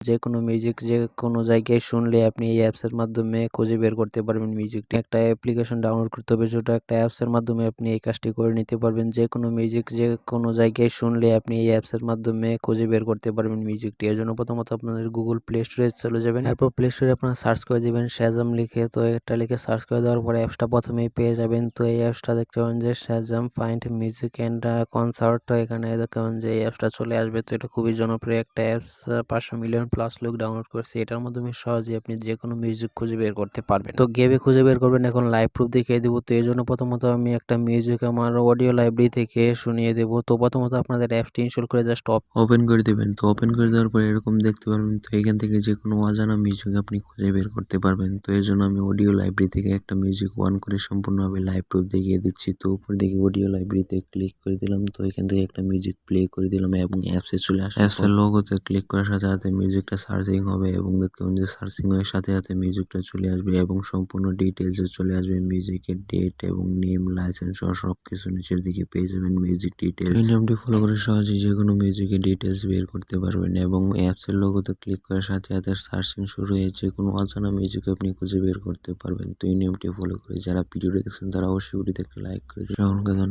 যে কোনো মিউজিক যে কোনো জায়গায় শুনলে আপনি এই অ্যাপসের মাধ্যমে খুঁজে বের করতে পারবেন মিউজিকটি একটা অ্যাপ্লিকেশন ডাউনলোড করতে হবে, ছোটো একটা অ্যাপসের মাধ্যমে আপনি এই কাজটি করে নিতে পারবেন। যে কোনো মিউজিক যে কোনো জায়গায় শুনলে আপনি এই অ্যাপসের মাধ্যমে খুঁজে বের করতে পারবেন মিউজিকটি এর জন্য প্রথমত আপনাদের গুগল প্লে স্টোরে চলে যাবেন। এরপর প্লে স্টোরে আপনারা সার্চ করে দেবেন শ্যাজাম লিখে। তো এটা লিখে সার্চ করে দেওয়ার পরে অ্যাপসটা প্রথমেই পেয়ে যাবেন। তো এই অ্যাপসটা দেখতে পাবেন যে Shazam find music and concert এখানে দেখতে পাবেন যে এই অ্যাপসটা চলে আসবে। তো এটা খুবই জনপ্রিয় একটা অ্যাপস পাঁচশো মিলিয়ন প্লাস লোক ডাউনলোড করছে এটার মাধ্যমে সহজে আপনি যে কোনো মিউজিক খুঁজে বের করতে পারবেন। তো গেমে খুঁজে বের করবেন এখন লাইভ প্রুফ দেখিয়ে দেবো। তো এই জন্য প্রথমত আমি একটা মিউজিক আমার অডিও লাইব্রেরি থেকে শুনিয়ে দেবো। তো প্রথমত আপনাদের অ্যাপসটি ইনস্টল করে জাস্ট ওপেন করে দেবেন। তো ওপেন করে দেওয়ার পরে এরকম দেখতে পারবেন। তো এখান থেকে যে কোনো অজানা মিউজিক আপনি খুঁজে বের করতে পারবেন। তো এই জন্য আমি অডিও লাইব্রেরি থেকে একটা মিউজিক ওয়ান করে সম্পূর্ণভাবে লাইভ প্রুফ দেখিয়ে দিচ্ছি। তো উপর দিকে অডিও লাইব্রেরিতে ক্লিক করে দিলাম। তো এখান থেকে একটা মিউজিক প্লে করে দিলাম এবং অ্যাপসে চলে আসে অ্যাপসের লোগোতে ক্লিক করার সাথে সাথে মিউজিকটা সার্চিং হবে এবং দেখতে পাবেন যে সার্চিং এর সাথে সাথে মিউজিকটা চলে আসবে এবং সম্পূর্ণ ডিটেলসে চলে আসবে মিউজিকের ডেট এবং নেম লাইসেন্স সহ সব কিছু নিচের দিকে পেয়ে যাবেন মিউজিক ডিটেলস এই নিয়মটি ফলো করে সহজেই যে কোনো মিউজিকের ডিটেলস বের করতে পারবেন এবং অ্যাপসের লোগোতে ক্লিক করার সাথে সাথে সার্চিং শুরু হয়ে যে কোনো অজানা মিউজিক আপনি খুঁজে বের করতে পারবেন। তো এই নিয়মটি ফলো করে যারা ভিডিওটি দেখছেন তারা অবশ্যই ভিডিওতে একটা লাইক করে সকলকে ধন্যবাদ।